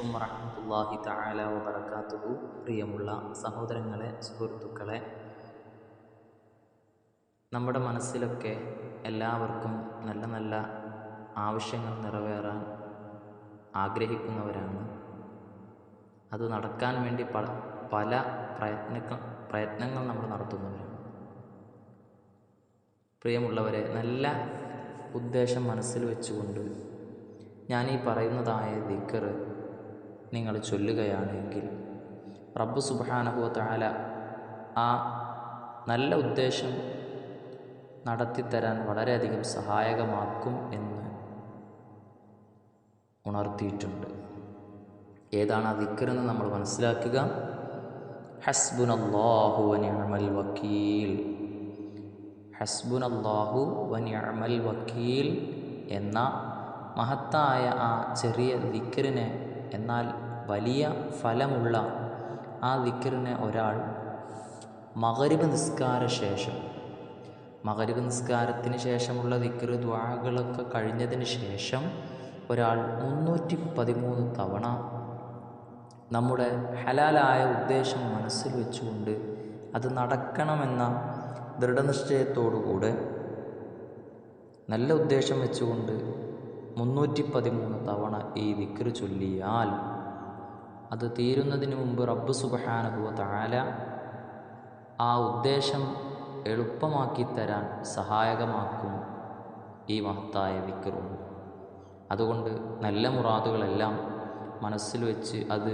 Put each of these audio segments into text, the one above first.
അലൈക്കും വറഹമത്തല്ലാഹി തആല വബറകാതുഹു. പ്രിയമുള്ള സഹോദരങ്ങളെ സുഹൃത്തുക്കളെ നമ്മുടെ മനസ്സിലൊക്കെ എല്ലാവർക്കും നല്ല നല്ല ആവശ്യങ്ങൾ നിറവേറാൻ ആഗ്രഹിക്കുന്നവരാണ്. അത് നടക്കാൻ വേണ്ടി പല പല പ്രയത്ന പ്രയത്നങ്ങൾ നമ്മൾ നടത്തുന്നവരാണ്. പ്രിയമുള്ളവരെ നല്ല ഉദ്ദേശം മനസ്സിൽ വെച്ചുകൊണ്ട് ഞാൻ ഈ പറയുന്നതായ ദിക്കർ നിങ്ങൾ ചൊല്ലുകയാണെങ്കിൽ റബ്ബ് സുബാനഹുവ താല ആ നല്ല ഉദ്ദേശം നടത്തിത്തരാൻ വളരെയധികം സഹായകമാക്കും എന്ന് ഉണർത്തിയിട്ടുണ്ട്. ഏതാണ് ആ ദിക്കറെന്ന് നമ്മൾ മനസ്സിലാക്കുക? ഹസ്ബുൻ അള്ളാഹു വനിഅമൽ വക്കീൽ. ഹസ്ബുൻ അള്ളാഹു വനിഅമൽ വക്കീൽ എന്ന മഹത്തായ ആ ചെറിയ ദിക്കറിനെ എന്നാൽ വലിയ ഫലമുള്ള ആ ദിക്കറിനെ ഒരാൾ മകരിബ് നിസ്കാര ശേഷം. മകരിബ് നിസ്കാരത്തിന് ശേഷമുള്ള ദിക്കറ് ദ്വാകളൊക്കെ കഴിഞ്ഞതിന് ശേഷം ഒരാൾ മുന്നൂറ്റി പതിമൂന്ന് തവണ നമ്മുടെ ഹലാലായ ഉദ്ദേശം മനസ്സിൽ വെച്ചുകൊണ്ട് അത് നടക്കണമെന്ന ദൃഢനിശ്ചയത്തോടുകൂടെ നല്ല ഉദ്ദേശം വെച്ചുകൊണ്ട് മുന്നൂറ്റി പതിമൂന്ന് തവണ ഈ ദിക്റ് ചൊല്ലിയാൽ അത് തീരുന്നതിന് മുമ്പ് റബ്ബ് സുബഹാനുഭവ താല ആ ഉദ്ദേശം എളുപ്പമാക്കി തരാൻ സഹായകമാക്കും ഈ മഹത്തായ ദിക്റുണ്ട് അതുകൊണ്ട് നല്ല മുറാദുകളെല്ലാം മനസ്സിൽ വെച്ച് അത്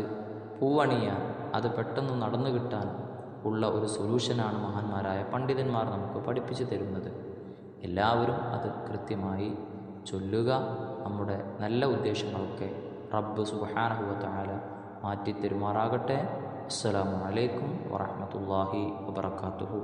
പൂവണിയാൻ അത് പെട്ടെന്ന് നടന്നു കിട്ടാൻ ഉള്ള ഒരു സൊല്യൂഷനാണ് മഹാന്മാരായ പണ്ഡിതന്മാർ നമുക്ക് പഠിപ്പിച്ചു തരുന്നത്. എല്ലാവരും അത് കൃത്യമായി ചൊല്ലുക നമ്മുടെ നല്ല ഉദ്ദേശങ്ങളൊക്കെ റബ്ബ് സുബഹാനഹുവത്താല മാറ്റിത്തരുമാറാകട്ടെ. അസ്സലാമു അലൈക്കും വറഹമത്തല്ലാഹി വബർക്കാത്തുഹു